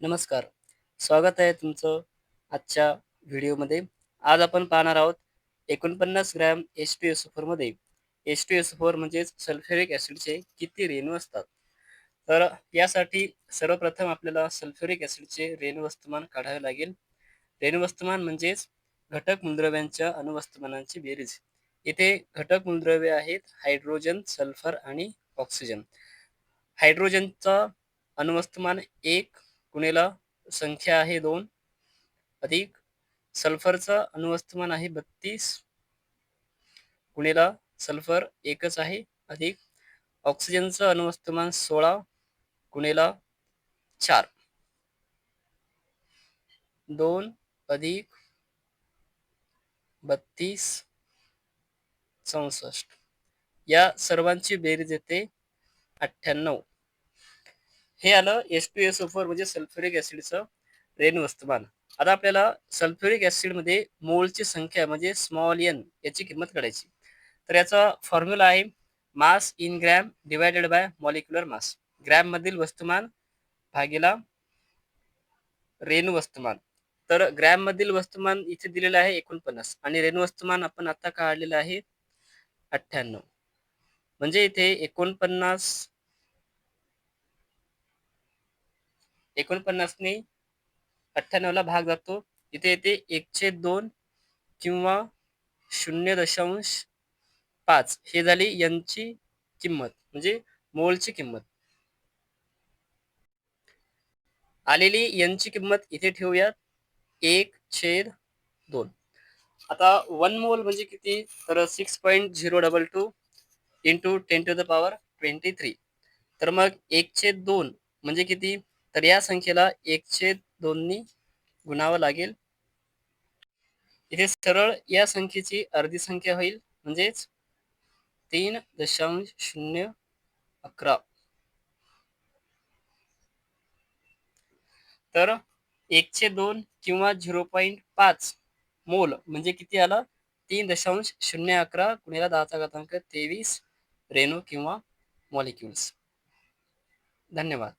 नमस्कार. स्वागत आहे तुमचं आजच्या व्हिडिओमध्ये. आज आपण पाहणार आहोत एकोणपन्नास ग्रॅम एच टी एस फोरमध्ये एच टी एस फोर म्हणजेच सल्फ्युरिक ॲसिडचे किती रेणू असतात? तर यासाठी सर्वप्रथम आपल्याला सल्फ्युरिक ॲसिडचे रेणुवस्तुमान काढावे लागेल. रेणुवस्तुमान म्हणजेच घटक मूलद्रव्यांच्या अणुवस्तुमानांची बेरीज. इथे घटक मूलद्रव्ये आहेत हायड्रोजन सल्फर आणि ऑक्सिजन. हायड्रोजनचा अणुवस्तुमान एक कुणेला संख्या आहे दोन अधिक सल्फरचा अणुवस्तुमान आहे बत्तीस. कुणेला सल्फर एकच आहे अधिक ऑक्सिजनचं अणुवस्तुमान सोळा कुणेला चार. दोन अधिक बत्तीस चौसष्ट. या सर्वांची बेरीज येते अठ्ठ्याण्णव. हे आलं S two S O four म्हणजे सल्फ्युरिक ऍसिडचं रेणू वस्तुमान. आता आपल्याला सल्फ्युरिक ऍसिडमध्ये मोलची संख्या म्हणजे स्मॉल एन याची किंमत काढायची. तर याचा फॉर्म्युला आहे mass in gram divided by molecular mass. Gram मधील वस्तुमान भागीला रेणू वस्तुमान. तर ग्रॅम मधील वस्तुमान इथे दिलेलं आहे एकोणपन्नास आणि रेणू वस्तुमान आपण आता काढलेलं आहे अठ्ठ्याण्णव. म्हणजे इथे एकोणपन्नास एकोणपन्नासने अठ्ठ्याण्णवला भाग जातो. इथे येते एकशे दोन किंवा शून्य दशांश पाच. हे झाली यांची किंमत म्हणजे मोलची किंमत. आलेली यांची किंमत इथे ठेवूयात. एक छेद दोन. आता वन मोल म्हणजे किती? तर six point zero double two into ten to the power twenty three. तर मग एक छेद दोन म्हणजे किती? तर या संख्येला एकशे दोननी गुणावं लागेल. इथे सरळ या संख्येची अर्धी संख्या होईल. म्हणजेच तीन दशांश शून्य अकरा. तर एकशे दोन किंवा झिरो पॉईंट पाच मोल म्हणजे किती आलं? तीन दशांश शून्य अकरा कुणीला दहाचा घातांक तेवीस रेणू किंवा मॉलिक्युल्स. धन्यवाद.